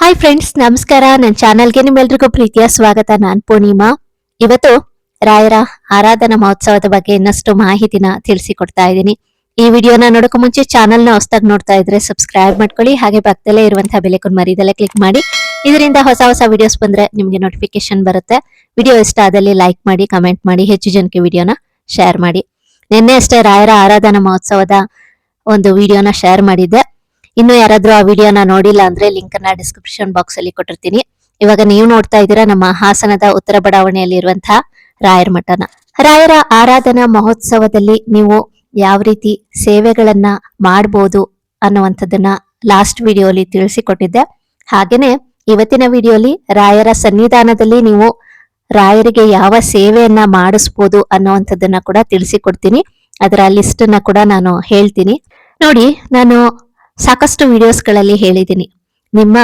Hi friends ನಮಸ್ಕಾರ. ನನ್ನ ಚಾನಲ್ಗೆ ನಿಮ್ಮೆಲ್ರಿಗೂ ಪ್ರೀತಿಯ ಸ್ವಾಗತ. ನಾನು ಪೂರ್ಣಿಮಾ. ಇವತ್ತು ರಾಯರ ಆರಾಧನಾ ಮಹೋತ್ಸವದ ಬಗ್ಗೆ ಇನ್ನಷ್ಟು ಮಾಹಿತಿನ ತಿಳಿಸಿಕೊಡ್ತಾ ಇದ್ದೀನಿ. ಈ ವಿಡಿಯೋನ ನೋಡೋಕೆ ಮುಂಚೆ ಚಾನಲ್ನ ಹೊಸದಾಗಿ ನೋಡ್ತಾ ಇದ್ರೆ ಸಬ್ಸ್ಕ್ರೈಬ್ ಮಾಡ್ಕೊಳ್ಳಿ. ಹಾಗೆ ಪಕ್ಕದಲ್ಲೇ ಇರುವಂತಹ ಬೆಲೆಕೊಂಡು ಮರಿದಲ್ಲೇ ಕ್ಲಿಕ್ ಮಾಡಿ. ಇದರಿಂದ ಹೊಸ ಹೊಸ ವಿಡಿಯೋಸ್ ಬಂದ್ರೆ ನಿಮಗೆ ನೋಟಿಫಿಕೇಶನ್ ಬರುತ್ತೆ. ವಿಡಿಯೋ ಇಷ್ಟ ಆದಲ್ಲಿ ಲೈಕ್ ಮಾಡಿ, ಕಮೆಂಟ್ ಮಾಡಿ, ಹೆಚ್ಚು ಜನಕ್ಕೆ ವಿಡಿಯೋನ ಶೇರ್ ಮಾಡಿ. ನಿನ್ನೆ ಅಷ್ಟೇ ರಾಯರ ಆರಾಧನಾ ಮಹೋತ್ಸವದ ಒಂದು ವಿಡಿಯೋನ ಶೇರ್ ಮಾಡಿದ್ದೆ. ಇನ್ನು ಯಾರಾದ್ರೂ ಆ ವಿಡಿಯೋನ ನೋಡಿಲ್ಲ ಅಂದ್ರೆ ಲಿಂಕ್ ಅನ್ನ ಡಿಸ್ಕ್ರಿಪ್ಷನ್ ಬಾಕ್ಸ್ ಅಲ್ಲಿ ಕೊಟ್ಟಿರ್ತೀನಿ. ಇವಾಗ ನೀವು ನೋಡ್ತಾ ಇದ್ದೀರಾ ನಮ್ಮ ಹಾಸನದ ಉತ್ತರ ಬಡಾವಣೆಯಲ್ಲಿ ಇರುವಂತಹ ರಾಯರ ಮಠನ. ರಾಯರ ಆರಾಧನಾ ಮಹೋತ್ಸವದಲ್ಲಿ ನೀವು ಯಾವ ರೀತಿ ಸೇವೆಗಳನ್ನ ಮಾಡಬಹುದು ಅನ್ನುವಂಥದ್ದನ್ನ ಲಾಸ್ಟ್ ವಿಡಿಯೋಲಿ ತಿಳಿಸಿಕೊಟ್ಟಿದ್ದೆ. ಹಾಗೇನೆ ಇವತ್ತಿನ ವಿಡಿಯೋಲಿ ರಾಯರ ಸನ್ನಿಧಾನದಲ್ಲಿ ನೀವು ರಾಯರಿಗೆ ಯಾವ ಸೇವೆಯನ್ನ ಮಾಡಿಸ್ಬೋದು ಅನ್ನುವಂಥದ್ದನ್ನ ಕೂಡ ತಿಳಿಸಿಕೊಡ್ತೀನಿ. ಅದರ ಲಿಸ್ಟ್ ಅನ್ನ ಕೂಡ ನಾನು ಹೇಳ್ತೀನಿ. ನೋಡಿ, ನಾನು ಸಾಕಷ್ಟು ವಿಡಿಯೋಸ್ಗಳಲ್ಲಿ ಹೇಳಿದ್ದೀನಿ. ನಿಮ್ಮ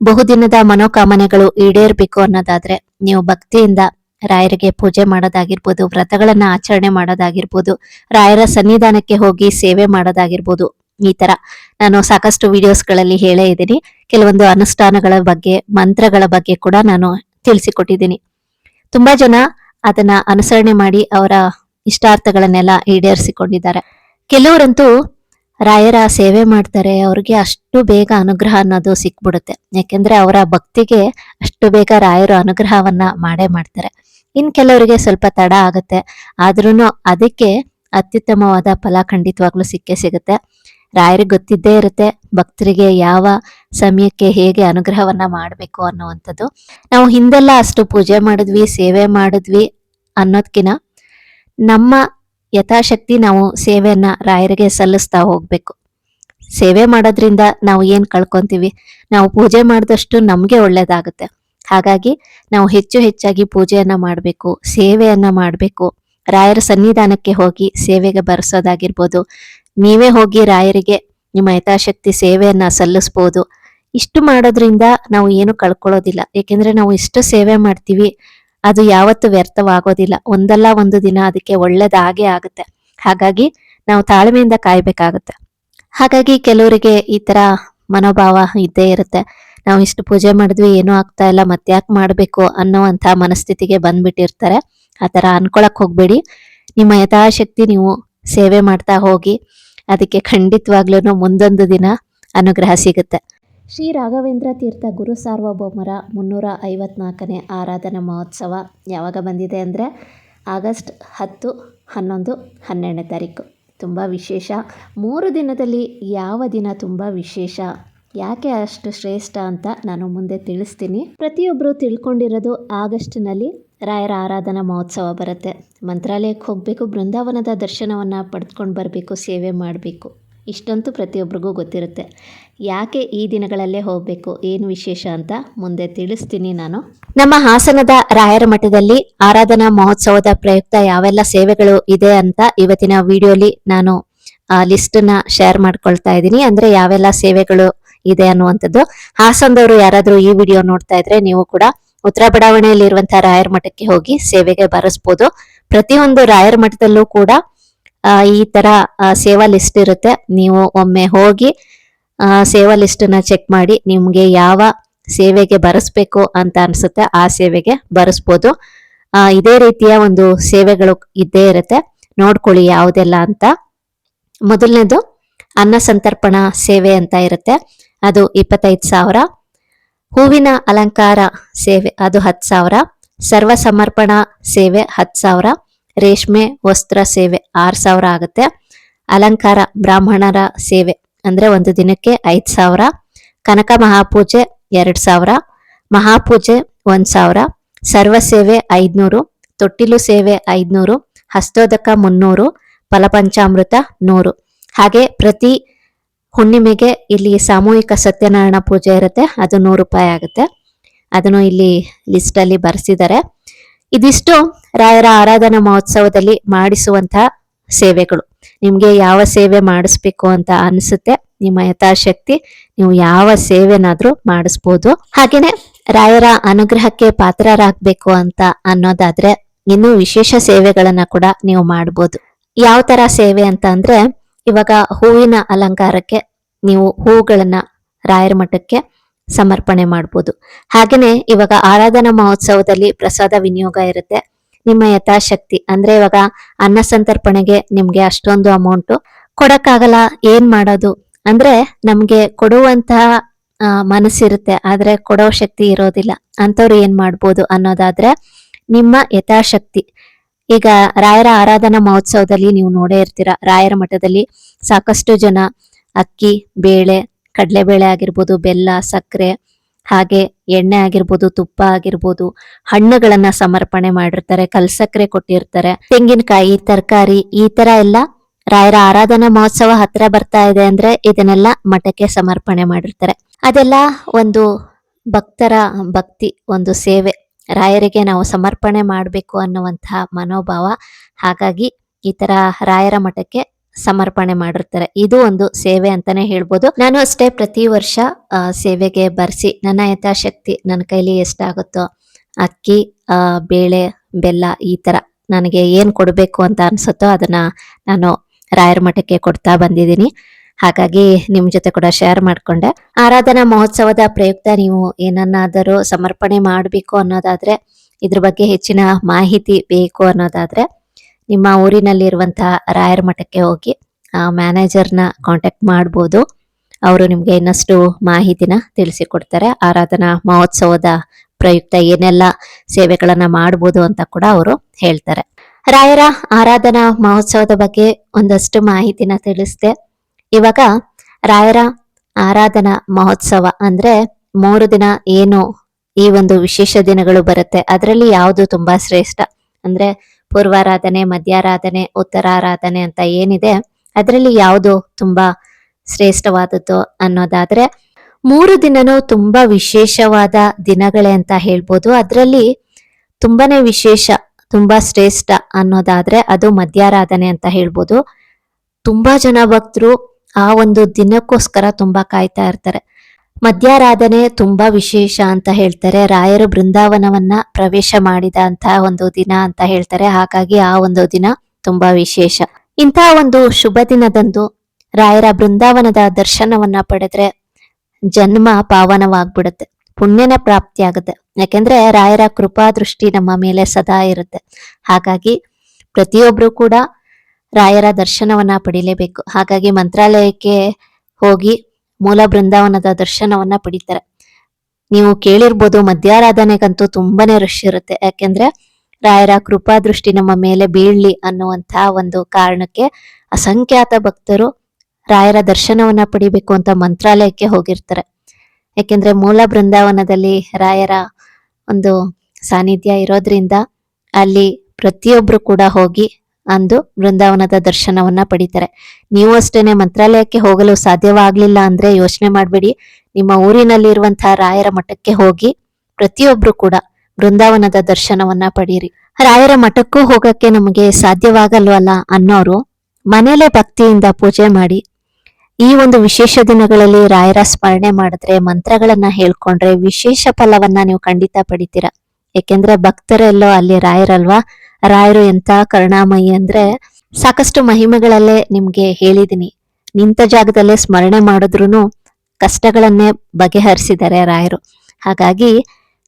ಬಹುದಿನದ ಮನೋಕಾಮನೆಗಳು ಈಡೇರ್ಬೇಕು ಅನ್ನೋದಾದ್ರೆ ನೀವು ಭಕ್ತಿಯಿಂದ ರಾಯರಿಗೆ ಪೂಜೆ ಮಾಡೋದಾಗಿರ್ಬೋದು, ವ್ರತಗಳನ್ನ ಆಚರಣೆ ಮಾಡೋದಾಗಿರ್ಬೋದು, ರಾಯರ ಸನ್ನಿಧಾನಕ್ಕೆ ಹೋಗಿ ಸೇವೆ ಮಾಡೋದಾಗಿರ್ಬೋದು ಈ ತರ ನಾನು ಸಾಕಷ್ಟು ವಿಡಿಯೋಸ್ಗಳಲ್ಲಿ ಹೇಳೇ ಇದ್ದೀನಿ. ಕೆಲವೊಂದು ಅನುಷ್ಠಾನಗಳ ಬಗ್ಗೆ, ಮಂತ್ರಗಳ ಬಗ್ಗೆ ಕೂಡ ನಾನು ತಿಳಿಸಿಕೊಟ್ಟಿದ್ದೀನಿ. ತುಂಬಾ ಜನ ಅದನ್ನ ಅನುಸರಣೆ ಮಾಡಿ ಅವರ ಇಷ್ಟಾರ್ಥಗಳನ್ನೆಲ್ಲ ಈಡೇರಿಸಿಕೊಂಡಿದ್ದಾರೆ. ಕೆಲವರಂತೂ ರಾಯರ ಸೇವೆ ಮಾಡ್ತಾರೆ, ಅವ್ರಿಗೆ ಅಷ್ಟು ಬೇಗ ಅನುಗ್ರಹ ಅನ್ನೋದು ಸಿಕ್ಬಿಡುತ್ತೆ. ಯಾಕೆಂದ್ರೆ ಅವರ ಭಕ್ತಿಗೆ ಅಷ್ಟು ಬೇಗ ರಾಯರು ಅನುಗ್ರಹವನ್ನ ಮಾಡೇ ಮಾಡ್ತಾರೆ. ಇನ್ ಕೆಲವರಿಗೆ ಸ್ವಲ್ಪ ತಡ ಆಗುತ್ತೆ. ಆದ್ರೂ ಅದಕ್ಕೆ ಅತ್ಯುತ್ತಮವಾದ ಫಲ ಖಂಡಿತವಾಗ್ಲೂ ಸಿಕ್ಕೇ ಸಿಗುತ್ತೆ. ರಾಯರಿಗೆ ಗೊತ್ತಿದ್ದೇ ಇರುತ್ತೆ ಭಕ್ತರಿಗೆ ಯಾವ ಸಮಯಕ್ಕೆ ಹೇಗೆ ಅನುಗ್ರಹವನ್ನ ಮಾಡಬೇಕು ಅನ್ನುವಂಥದ್ದು. ನಾವು ಹಿಂದೆಲ್ಲ ಅಷ್ಟು ಪೂಜೆ ಮಾಡಿದ್ವಿ, ಸೇವೆ ಮಾಡಿದ್ವಿ ಅನ್ನೋದ್ಕಿನ ನಮ್ಮ ಯಥಾಶಕ್ತಿ ನಾವು ಸೇವೆಯನ್ನ ರಾಯರಿಗೆ ಸಲ್ಲಿಸ್ತಾ ಹೋಗ್ಬೇಕು. ಸೇವೆ ಮಾಡೋದ್ರಿಂದ ನಾವು ಏನ್ ಕಳ್ಕೊಂತೀವಿ? ನಾವು ಪೂಜೆ ಮಾಡಿದಷ್ಟು ನಮ್ಗೆ ಒಳ್ಳೇದಾಗುತ್ತೆ. ಹಾಗಾಗಿ ನಾವು ಹೆಚ್ಚು ಹೆಚ್ಚಾಗಿ ಪೂಜೆಯನ್ನ ಮಾಡಬೇಕು, ಸೇವೆಯನ್ನ ಮಾಡಬೇಕು. ರಾಯರ ಸನ್ನಿಧಾನಕ್ಕೆ ಹೋಗಿ ಸೇವೆಗೆ ಬರೆಸೋದಾಗಿರ್ಬೋದು. ನೀವೇ ಹೋಗಿ ರಾಯರಿಗೆ ನಿಮ್ಮ ಯಥಾಶಕ್ತಿ ಸೇವೆಯನ್ನ ಸಲ್ಲಿಸ್ಬೋದು. ಇಷ್ಟು ಮಾಡೋದ್ರಿಂದ ನಾವು ಏನು ಕಳ್ಕೊಳ್ಳೋದಿಲ್ಲ. ಏಕೆಂದ್ರೆ ನಾವು ಇಷ್ಟು ಸೇವೆ ಮಾಡ್ತೀವಿ ಅದು ಯಾವತ್ತು ವ್ಯರ್ಥವಾಗೋದಿಲ್ಲ. ಒಂದಲ್ಲ ಒಂದು ದಿನ ಅದಕ್ಕೆ ಒಳ್ಳೇದಾಗೇ ಆಗುತ್ತೆ. ಹಾಗಾಗಿ ನಾವು ತಾಳ್ಮೆಯಿಂದ ಕಾಯಬೇಕಾಗುತ್ತೆ. ಹಾಗಾಗಿ ಕೆಲವರಿಗೆ ಈ ತರ ಮನೋಭಾವ ಇದ್ದೇ ಇರುತ್ತೆ. ನಾವು ಇಷ್ಟು ಪೂಜೆ ಮಾಡಿದ್ವಿ, ಏನೂ ಆಗ್ತಾ ಇಲ್ಲ ಮತ್ತ್ಯಾಕೆ ಮಾಡಬೇಕು ಅನ್ನೋವಂಥ ಮನಸ್ಥಿತಿಗೆ ಬಂದ್ಬಿಟ್ಟಿರ್ತಾರೆ. ಆ ಥರ ಅನ್ಕೊಳಕ್ ಹೋಗ್ಬೇಡಿ. ನಿಮ್ಮ ಯಥಾಶಕ್ತಿ ನೀವು ಸೇವೆ ಮಾಡ್ತಾ ಹೋಗಿ, ಅದಕ್ಕೆ ಖಂಡಿತವಾಗ್ಲೂ ಮುಂದೊಂದು ದಿನ ಅನುಗ್ರಹ ಸಿಗುತ್ತೆ. ಶ್ರೀ ರಾಘವೇಂದ್ರ ತೀರ್ಥ ಗುರು ಸಾರ್ವಭೌಮರ ಮುನ್ನೂರ ಐವತ್ನಾಲ್ಕನೇ ಆರಾಧನಾ ಮಹೋತ್ಸವ ಯಾವಾಗ ಬಂದಿದೆ ಅಂದರೆ ಆಗಸ್ಟ್ ಹತ್ತು, ಹನ್ನೊಂದು, ಹನ್ನೆರಡನೇ ತಾರೀಕು. ತುಂಬ ವಿಶೇಷ. ಮೂರು ದಿನದಲ್ಲಿ ಯಾವ ದಿನ ತುಂಬ ವಿಶೇಷ? ಯಾಕೆ ಅಷ್ಟು ಶ್ರೇಷ್ಠ ಅಂತ ನಾನು ಮುಂದೆ ತಿಳಿಸ್ತೀನಿ. ಪ್ರತಿಯೊಬ್ಬರು ತಿಳ್ಕೊಂಡಿರೋದು ಆಗಸ್ಟ್ನಲ್ಲಿ ರಾಯರ ಆರಾಧನಾ ಮಹೋತ್ಸವ ಬರುತ್ತೆ. ಮಂತ್ರಾಲಯಕ್ಕೆ ಹೋಗಬೇಕು, ಬೃಂದಾವನದ ದರ್ಶನವನ್ನು ಪಡೆದುಕೊಂಡು ಬರಬೇಕು, ಸೇವೆ ಮಾಡಬೇಕು. ಇಷ್ಟಂತೂ ಪ್ರತಿಯೊಬ್ಬರಿಗೂ ಗೊತ್ತಿರುತ್ತೆ. ಯಾಕೆ ಈ ದಿನಗಳಲ್ಲೇ ಹೋಗಬೇಕು? ಏನು ವಿಶೇಷ ಅಂತ ಮುಂದೆ ತಿಳಿಸ್ತೀನಿ ನಾನು. ನಮ್ಮ ಹಾಸನದ ರಾಯರ ಮಠದಲ್ಲಿ ಆರಾಧನಾ ಮಹೋತ್ಸವದ ಪ್ರಯುಕ್ತ ಯಾವೆಲ್ಲ ಸೇವೆಗಳು ಇದೆ ಅಂತ ಇವತ್ತಿನ ವಿಡಿಯೋಲಿ ನಾನು ಲಿಸ್ಟ್ನ ಶೇರ್ ಮಾಡ್ಕೊಳ್ತಾ ಇದ್ದೀನಿ. ಅಂದ್ರೆ ಯಾವೆಲ್ಲ ಸೇವೆಗಳು ಇದೆ ಅನ್ನುವಂಥದ್ದು. ಹಾಸನದವರು ಯಾರಾದ್ರೂ ಈ ವಿಡಿಯೋ ನೋಡ್ತಾ ಇದ್ರೆ ನೀವು ಕೂಡ ಉತ್ತರ ಬಡಾವಣೆಯಲ್ಲಿರುವಂತಹ ರಾಯರ ಮಠಕ್ಕೆ ಹೋಗಿ ಸೇವೆಗೆ ಬರೆಸ್ಬೋದು. ಪ್ರತಿಯೊಂದು ರಾಯರ ಮಠದಲ್ಲೂ ಕೂಡ ಈ ತರ ಸೇವಾ ಲಿಸ್ಟ್ ಇರುತ್ತೆ. ನೀವು ಒಮ್ಮೆ ಹೋಗಿ ಸೇವಾ ಲಿಸ್ಟ್ನ ಚೆಕ್ ಮಾಡಿ ನಿಮಗೆ ಯಾವ ಸೇವೆಗೆ ಬರೆಸ್ಬೇಕು ಅಂತ ಅನ್ಸುತ್ತೆ ಆ ಸೇವೆಗೆ ಬರೆಸ್ಬೋದು. ಇದೇ ರೀತಿಯ ಒಂದು ಸೇವೆಗಳು ಇದ್ದೇ ಇರುತ್ತೆ. ನೋಡ್ಕೊಳ್ಳಿ ಯಾವುದೆಲ್ಲ ಅಂತ. ಮೊದಲನೇದು ಅನ್ನ ಸಂತರ್ಪಣಾ ಸೇವೆ ಅಂತ ಇರುತ್ತೆ. ಅದು ಇಪ್ಪತ್ತೈದು ಸಾವಿರ. ಹೂವಿನ ಅಲಂಕಾರ ಸೇವೆ, ಅದು ಹತ್ತು ಸಾವಿರ. ಸರ್ವ ಸಮರ್ಪಣಾ ಸೇವೆ, ಹತ್ತು ಸಾವಿರ. ರೇಷ್ಮೆ ವಸ್ತ್ರ ಸೇವೆ, ಆರು ಸಾವಿರ ಆಗುತ್ತೆ. ಅಲಂಕಾರ ಬ್ರಾಹ್ಮಣರ ಸೇವೆ ಅಂದ್ರೆ ಒಂದು ದಿನಕ್ಕೆ ಐದು ಸಾವಿರ, ಕನಕ ಮಹಾಪೂಜೆ ಎರಡು ಸಾವಿರ, ಮಹಾಪೂಜೆ ಒಂದ್ ಸಾವಿರ, ಸರ್ವ ಸೇವೆ ಐದ್ನೂರು, ತೊಟ್ಟಿಲು ಸೇವೆ ಐದುನೂರು, ಹಸ್ತೋದಕ ಮುನ್ನೂರು, ಫಲಪಂಚಾಮೃತ ನೂರು. ಹಾಗೆ ಪ್ರತಿ ಹುಣ್ಣಿಮೆಗೆ ಇಲ್ಲಿ ಸಾಮೂಹಿಕ ಸತ್ಯನಾರಾಯಣ ಪೂಜೆ ಇರುತ್ತೆ, ಅದು ನೂರು ರೂಪಾಯಿ ಆಗುತ್ತೆ. ಅದನ್ನು ಇಲ್ಲಿ ಲಿಸ್ಟಲ್ಲಿ ಬರ್ಸಿದ್ದಾರೆ. ಇದಿಷ್ಟು ರಾಯರ ಆರಾಧನಾ ಮಹೋತ್ಸವದಲ್ಲಿ ಮಾಡಿಸುವಂತಹ ಸೇವೆಗಳು. ನಿಮ್ಗೆ ಯಾವ ಸೇವೆ ಮಾಡಿಸ್ಬೇಕು ಅಂತ ಅನಿಸುತ್ತೆ, ನಿಮ್ಮ ಯಥಾಶಕ್ತಿ, ನೀವು ಯಾವ ಸೇವೆನಾದ್ರೂ ಮಾಡಿಸ್ಬೋದು. ಹಾಗೇನೆ ರಾಯರ ಅನುಗ್ರಹಕ್ಕೆ ಪಾತ್ರರಾಗಬೇಕು ಅಂತ ಅನ್ನೋದಾದ್ರೆ ಇನ್ನೂ ವಿಶೇಷ ಸೇವೆಗಳನ್ನ ಕೂಡ ನೀವು ಮಾಡ್ಬೋದು. ಯಾವ ತರ ಸೇವೆ ಅಂತ ಅಂದ್ರೆ, ಇವಾಗ ಹೂವಿನ ಅಲಂಕಾರಕ್ಕೆ ನೀವು ಹೂಗಳನ್ನ ರಾಯರ ಮಠಕ್ಕೆ ಸಮರ್ಪಣೆ ಮಾಡ್ಬೋದು. ಹಾಗೇನೆ ಇವಾಗ ಆರಾಧನಾ ಮಹೋತ್ಸವದಲ್ಲಿ ಪ್ರಸಾದ ವಿನಿಯೋಗ ಇರುತ್ತೆ. ನಿಮ್ಮ ಯಥಾಶಕ್ತಿ. ಅಂದ್ರೆ ಇವಾಗ ಅನ್ನ ಸಂತರ್ಪಣೆಗೆ ನಿಮ್ಗೆ ಅಷ್ಟೊಂದು ಅಮೌಂಟ್ ಕೊಡಕ್ಕಾಗಲ್ಲ, ಏನ್ ಮಾಡೋದು? ಅಂದ್ರೆ ನಮ್ಗೆ ಕೊಡುವಂತಹ ಮನಸ್ಸಿರುತ್ತೆ, ಆದ್ರೆ ಕೊಡೋ ಶಕ್ತಿ ಇರೋದಿಲ್ಲ. ಅಂತವ್ರು ಏನ್ ಮಾಡ್ಬೋದು ಅನ್ನೋದಾದ್ರೆ ನಿಮ್ಮ ಯಥಾಶಕ್ತಿ. ಈಗ ರಾಯರ ಆರಾಧನಾ ಮಹೋತ್ಸವದಲ್ಲಿ ನೀವು ನೋಡೇ ಇರ್ತೀರ. ರಾಯರ ಮಠದಲ್ಲಿ ಸಾಕಷ್ಟು ಜನ ಅಕ್ಕಿ, ಬೇಳೆ, ಕಡಲೆಬೇಳೆ ಆಗಿರ್ಬೋದು, ಬೆಲ್ಲ, ಸಕ್ಕರೆ ಹಾಗೆ ಎಣ್ಣೆ ಆಗಿರ್ಬೋದು, ತುಪ್ಪ ಆಗಿರ್ಬೋದು, ಹಣ್ಣುಗಳನ್ನ ಸಮರ್ಪಣೆ ಮಾಡಿರ್ತಾರೆ ಕಲ್ಸಕ್ರೆ ಕೊಟ್ಟಿರ್ತಾರೆ. ತೆಂಗಿನಕಾಯಿ, ತರಕಾರಿ ಈ ತರ ಎಲ್ಲ ರಾಯರ ಆರಾಧನಾ ಮಹೋತ್ಸವ ಹತ್ರ ಬರ್ತಾ ಇದೆ ಅಂದ್ರೆ ಇದನ್ನೆಲ್ಲ ಮಠಕ್ಕೆ ಸಮರ್ಪಣೆ ಮಾಡಿರ್ತಾರೆ. ಅದೆಲ್ಲ ಒಂದು ಭಕ್ತರ, ಭಕ್ತಿ, ಒಂದು ಸೇವೆ. ರಾಯರಿಗೆ ನಾವು ಸಮರ್ಪಣೆ ಮಾಡಬೇಕು ಅನ್ನುವಂತಹ ಮನೋಭಾವ. ಹಾಗಾಗಿ ಈ ತರ ರಾಯರ ಮಠಕ್ಕೆ ಸಮರ್ಪಣೆ ಮಾಡಿರ್ತಾರೆ. ಇದು ಒಂದು ಸೇವೆ ಅಂತಾನೆ ಹೇಳ್ಬೋದು. ನಾನು ಅಷ್ಟೇ ಪ್ರತಿ ವರ್ಷ ಸೇವೆಗೆ ಬರ್ಸಿ ನನ್ನ ಯಥಾಶಕ್ತಿ ನನ್ನ ಕೈಲಿ ಎಷ್ಟಾಗುತ್ತೋ, ಅಕ್ಕಿ ಬೇಳೆ, ಬೆಲ್ಲ ಈ ತರ ನನಗೆ ಏನು ಕೊಡಬೇಕು ಅಂತ ಅನ್ಸುತ್ತೋ ಅದನ್ನ ನಾನು ರಾಯರ ಮಠಕ್ಕೆ ಕೊಡ್ತಾ ಬಂದಿದ್ದೀನಿ. ಹಾಗಾಗಿ ನಿಮ್ಮ ಜೊತೆ ಕೂಡ ಶೇರ್ ಮಾಡಿಕೊಂಡೆ. ಆರಾಧನಾ ಮಹೋತ್ಸವದ ಪ್ರಯುಕ್ತ ನೀವು ಏನನ್ನಾದರೂ ಸಮರ್ಪಣೆ ಮಾಡಬೇಕು ಅನ್ನೋದಾದ್ರೆ, ಇದ್ರ ಬಗ್ಗೆ ಹೆಚ್ಚಿನ ಮಾಹಿತಿ ಬೇಕು ಅನ್ನೋದಾದ್ರೆ ನಿಮ್ಮ ಊರಿನಲ್ಲಿರುವಂತಹ ರಾಯರ ಮಠಕ್ಕೆ ಹೋಗಿ ಮ್ಯಾನೇಜರ್ನ ಕಾಂಟ್ಯಾಕ್ಟ್ ಮಾಡ್ಬೋದು. ಅವರು ನಿಮಗೆ ಇನ್ನಷ್ಟು ಮಾಹಿತಿನ ತಿಳಿಸಿಕೊಡ್ತಾರೆ. ಆರಾಧನಾ ಮಹೋತ್ಸವದ ಪ್ರಯುಕ್ತ ಏನೆಲ್ಲ ಸೇವೆಗಳನ್ನ ಮಾಡ್ಬೋದು ಅಂತ ಕೂಡ ಅವರು ಹೇಳ್ತಾರೆ. ರಾಯರ ಆರಾಧನಾ ಮಹೋತ್ಸವದ ಬಗ್ಗೆ ಒಂದಷ್ಟು ಮಾಹಿತಿನ ತಿಳಿಸಿದೆ. ಇವಾಗ ರಾಯರ ಆರಾಧನಾ ಮಹೋತ್ಸವ ಅಂದ್ರೆ ಮೂರು ದಿನ ಏನು ಈ ಒಂದು ವಿಶೇಷ ದಿನಗಳು ಬರುತ್ತೆ, ಅದರಲ್ಲಿ ಯಾವುದು ತುಂಬಾ ಶ್ರೇಷ್ಠ? ಅಂದ್ರೆ ಪೂರ್ವಾರಾಧನೆ, ಮಧ್ಯಾರಾಧನೆ, ಉತ್ತರಾರಾಧನೆ ಅಂತ ಏನಿದೆ, ಅದರಲ್ಲಿ ಯಾವುದು ತುಂಬಾ ಶ್ರೇಷ್ಠವಾದದ್ದು ಅನ್ನೋದಾದ್ರೆ, ಮೂರು ದಿನನೂ ತುಂಬಾ ವಿಶೇಷವಾದ ದಿನಗಳೇ ಅಂತ ಹೇಳ್ಬೋದು. ಅದರಲ್ಲಿ ತುಂಬಾನೇ ವಿಶೇಷ, ತುಂಬಾ ಶ್ರೇಷ್ಠ ಅನ್ನೋದಾದ್ರೆ ಅದು ಮಧ್ಯಾರಾಧನೆ ಅಂತ ಹೇಳ್ಬೋದು. ತುಂಬಾ ಜನ ಭಕ್ತರು ಆ ಒಂದು ದಿನಕ್ಕೋಸ್ಕರ ತುಂಬಾ ಕಾಯ್ತಾ ಇರ್ತಾರೆ. ಮಧ್ಯಾರಾಧನೆ ತುಂಬಾ ವಿಶೇಷ ಅಂತ ಹೇಳ್ತಾರೆ. ರಾಯರು ಬೃಂದಾವನವನ್ನ ಪ್ರವೇಶ ಮಾಡಿದ ಅಂತ ಒಂದು ದಿನ ಅಂತ ಹೇಳ್ತಾರೆ. ಹಾಗಾಗಿ ಆ ಒಂದು ದಿನ ತುಂಬಾ ವಿಶೇಷ. ಇಂತಹ ಒಂದು ಶುಭ ದಿನದಂದು ರಾಯರ ಬೃಂದಾವನದ ದರ್ಶನವನ್ನ ಪಡೆದ್ರೆ ಜನ್ಮ ಪಾವನವಾಗ್ಬಿಡುತ್ತೆ. ಪುಣ್ಯನ ಪ್ರಾಪ್ತಿ ಆಗುತ್ತೆ ಯಾಕೆಂದ್ರೆ ರಾಯರ ಕೃಪಾ ದೃಷ್ಟಿ ನಮ್ಮ ಮೇಲೆ ಸದಾ ಇರುತ್ತೆ. ಹಾಗಾಗಿ ಪ್ರತಿಯೊಬ್ರು ಕೂಡ ರಾಯರ ದರ್ಶನವನ್ನ ಪಡಿಲೇಬೇಕು. ಹಾಗಾಗಿ ಮಂತ್ರಾಲಯಕ್ಕೆ ಹೋಗಿ ಮೂಲ ಬೃಂದಾವನದ ದರ್ಶನವನ್ನ ಪಡಿತಾರೆ. ನೀವು ಕೇಳಿರ್ಬೋದು ಮಧ್ಯಾರಾಧನೆಗಂತೂ ತುಂಬಾನೇ ರಶ್ ಇರುತ್ತೆ. ಯಾಕೆಂದ್ರೆ ರಾಯರ ಕೃಪಾ ದೃಷ್ಟಿ ನಮ್ಮ ಮೇಲೆ ಬೀಳ್ಲಿ ಅನ್ನುವಂತಹ ಒಂದು ಕಾರಣಕ್ಕೆ ಅಸಂಖ್ಯಾತ ಭಕ್ತರು ರಾಯರ ದರ್ಶನವನ್ನ ಪಡಿಬೇಕು ಅಂತ ಮಂತ್ರಾಲಯಕ್ಕೆ ಹೋಗಿರ್ತಾರೆ. ಯಾಕೆಂದ್ರೆ ಮೂಲ ಬೃಂದಾವನದಲ್ಲಿ ರಾಯರ ಒಂದು ಸಾನ್ನಿಧ್ಯ ಇರೋದ್ರಿಂದ ಅಲ್ಲಿ ಪ್ರತಿಯೊಬ್ರು ಕೂಡ ಹೋಗಿ ಅಂದು ಬೃಂದಾವನದ ದರ್ಶನವನ್ನ ಪಡಿತಾರೆ. ನೀವು ಅಷ್ಟೇನೆ ಮಂತ್ರಾಲಯಕ್ಕೆ ಹೋಗಲು ಸಾಧ್ಯವಾಗ್ಲಿಲ್ಲ ಅಂದ್ರೆ ಯೋಚನೆ ಮಾಡಬೇಡಿ. ನಿಮ್ಮ ಊರಿನಲ್ಲಿರುವಂತಹ ರಾಯರ ಮಠಕ್ಕೆ ಹೋಗಿ ಪ್ರತಿಯೊಬ್ರು ಕೂಡ ಬೃಂದಾವನದ ದರ್ಶನವನ್ನ ಪಡೀರಿ. ರಾಯರ ಮಠಕ್ಕೂ ಹೋಗಕ್ಕೆ ನಮಗೆ ಸಾಧ್ಯವಾಗಲ್ವಲ್ಲ ಅನ್ನೋರು ಮನೆಯಲ್ಲೇ ಭಕ್ತಿಯಿಂದ ಪೂಜೆ ಮಾಡಿ ಈ ಒಂದು ವಿಶೇಷ ದಿನಗಳಲ್ಲಿ ರಾಯರ ಸ್ಮರಣೆ ಮಾಡಿದ್ರೆ ಮಂತ್ರಗಳನ್ನ ಹೇಳ್ಕೊಂಡ್ರೆ ವಿಶೇಷ ಫಲವನ್ನ ನೀವು ಖಂಡಿತ ಪಡಿತೀರಾ. ಯಾಕೆಂದ್ರೆ ಭಕ್ತರೆಲ್ಲೋ ಅಲ್ಲಿ ರಾಯರಲ್ವಾ? ರಾಯರು ಎಂತ ಕರುಣಾಮಯಿ ಅಂದ್ರೆ ಸಾಕಷ್ಟು ಮಹಿಮೆಗಳಲ್ಲೇ ನಿಮ್ಗೆ ಹೇಳಿದಿನಿ. ನಿಂತ ಜಾಗದಲ್ಲೇ ಸ್ಮರಣೆ ಮಾಡಿದ್ರು ಕಷ್ಟಗಳನ್ನೇ ಬಗೆಹರಿಸಿದ್ದಾರೆ ರಾಯರು. ಹಾಗಾಗಿ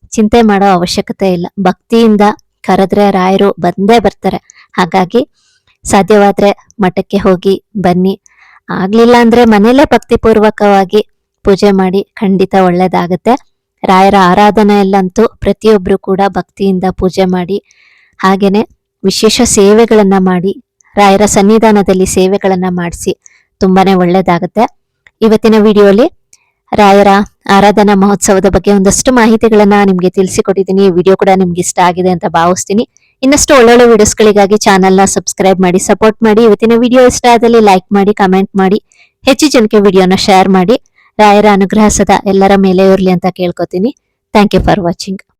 ಚಿಂತೆ ಮಾಡೋ ಅವಶ್ಯಕತೆ ಇಲ್ಲ. ಭಕ್ತಿಯಿಂದ ಕರೆದ್ರೆ ರಾಯರು ಬಂದೇ ಬರ್ತಾರೆ. ಹಾಗಾಗಿ ಸಾಧ್ಯವಾದ್ರೆ ಮಠಕ್ಕೆ ಹೋಗಿ ಬನ್ನಿ. ಆಗ್ಲಿಲ್ಲ ಅಂದ್ರೆ ಮನೇಲೆ ಭಕ್ತಿಪೂರ್ವಕವಾಗಿ ಪೂಜೆ ಮಾಡಿ ಖಂಡಿತ ಒಳ್ಳೇದಾಗತ್ತೆ. ರಾಯರ ಆರಾಧನೆಯಲ್ಲಂತೂ ಪ್ರತಿಯೊಬ್ರು ಕೂಡ ಭಕ್ತಿಯಿಂದ ಪೂಜೆ ಮಾಡಿ ಹಾಗೇನೆ ವಿಶೇಷ ಸೇವೆಗಳನ್ನ ಮಾಡಿ, ರಾಯರ ಸನ್ನಿಧಾನದಲ್ಲಿ ಸೇವೆಗಳನ್ನ ಮಾಡಿಸಿ ತುಂಬಾನೇ ಒಳ್ಳೇದಾಗುತ್ತೆ. ಇವತ್ತಿನ ವಿಡಿಯೋಲಿ ರಾಯರ ಆರಾಧನಾ ಮಹೋತ್ಸವದ ಬಗ್ಗೆ ಒಂದಷ್ಟು ಮಾಹಿತಿಗಳನ್ನ ನಿಮ್ಗೆ ತಿಳಿಸಿಕೊಟ್ಟಿದ್ದೀನಿ. ಈ ವಿಡಿಯೋ ಕೂಡ ನಿಮ್ಗೆ ಇಷ್ಟ ಆಗಿದೆ ಅಂತ ಭಾವಿಸ್ತೀನಿ. ಇನ್ನಷ್ಟು ಒಳ್ಳೊಳ್ಳೆ ವಿಡಿಯೋಸ್ಗಳಿಗಾಗಿ ಚಾನಲ್ನ ಸಬ್ಸ್ಕ್ರೈಬ್ ಮಾಡಿ, ಸಪೋರ್ಟ್ ಮಾಡಿ. ಇವತ್ತಿನ ವಿಡಿಯೋ ಇಷ್ಟ ಆದಲ್ಲಿ ಲೈಕ್ ಮಾಡಿ, ಕಮೆಂಟ್ ಮಾಡಿ. ಹೆಚ್ಚು ಜನಕ್ಕೆ ವಿಡಿಯೋನ ಶೇರ್ ಮಾಡಿ. ರಾಯರ ಅನುಗ್ರಹ ಸದಾ ಎಲ್ಲರ ಮೇಲೆ ಇರಲಿ ಅಂತ ಕೇಳ್ಕೊತೀನಿ. Thank you for watching.